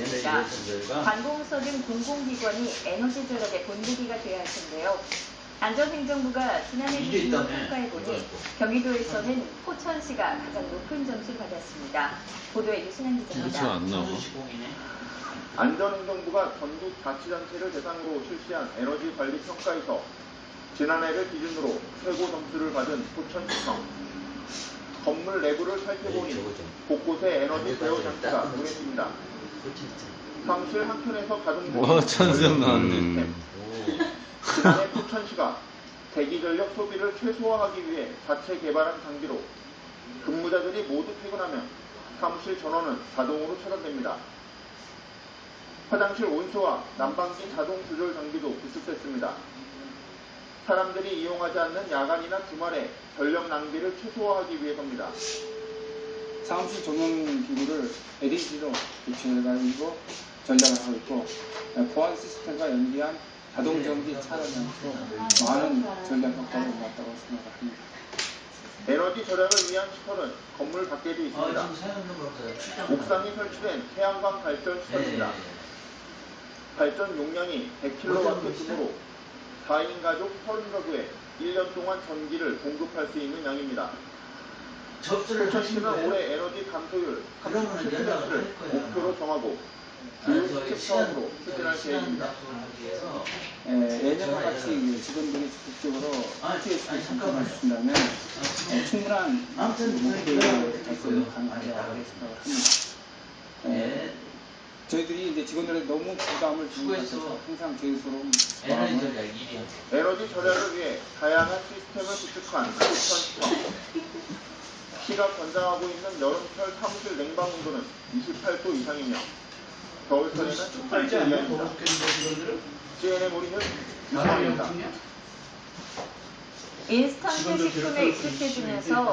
있습니다. 예술들과 관공서 등 공공기관이 에너지 절약의 본보기가 되어야 할 텐데요. 안전행정부가 지난해 기준. 평가해보니. 경기도에서는 포천시가 가장 높은 점수를 받았습니다. 보도에 진짜 기자입니다. 안 나와. 천주시공이네. 안전행정부가 전국 자치단체를 대상으로 실시한 에너지 관리 평가에서 지난해를 기준으로 최고 점수를 받은 포천시청. 건물 내부를 네, 살펴보니 좀. 곳곳에 에너지 제어 장치가 띕니다. 사무실 한켠에서 가동 와, 천수형 나왔네. 시스템. 지난해 포천시가 대기 전력 소비를 최소화하기 위해 자체 개발한 장비로 근무자들이 모두 퇴근하면 사무실 전원은 자동으로 차단됩니다. 화장실 온수와 난방기 자동 조절 장비도 부습됐습니다. 사람들이 이용하지 않는 야간이나 주말에 전력 낭비를 최소화하기 위해서입니다. 사무실 조명 기구를 LED로 교체해가지고 전략을 하고 있고 보안 시스템과 연계한 자동 전기 차단장으로 많은 전략 효과를 낳았다고 생각합니다. 에너지 절약을 위한 시설은 건물 밖에도 아, 있습니다. 출장. 옥상에 설치된 태양광 발전 시설입니다. 발전 용량이 100kW 규모로 4인 가족 30가구에 1년 동안 전기를 공급할 수 있는 양입니다. 접수를 거예요? 올해 에너지 감소율 그러면은 연락을 30%를 할 거야. 목표로 정하고 아, 교육 사업으로 추진할 계획입니다. 에, 예년과 같이 직원들이 적극적으로 잠깐만요. 참여하신다면 에, 충분한 목표를 달성이. 가능하다고 아니, 생각을 합니다. 에, 네. 저희들이 이제 직원들의 너무 부담을 수고했어. 같아서 항상 저희스러운 에너지 마음을 전략 1위. 에너지 절약을 위해 다양한 시스템을 구축한 포천시청. 시가 권장하고 있는 여름철 사무실 냉방 온도는 28도 이상이며 겨울철에는 18도 이하입니다. CNN 모리뉴 유성입니다. 인스턴트 식품에 익숙해지면서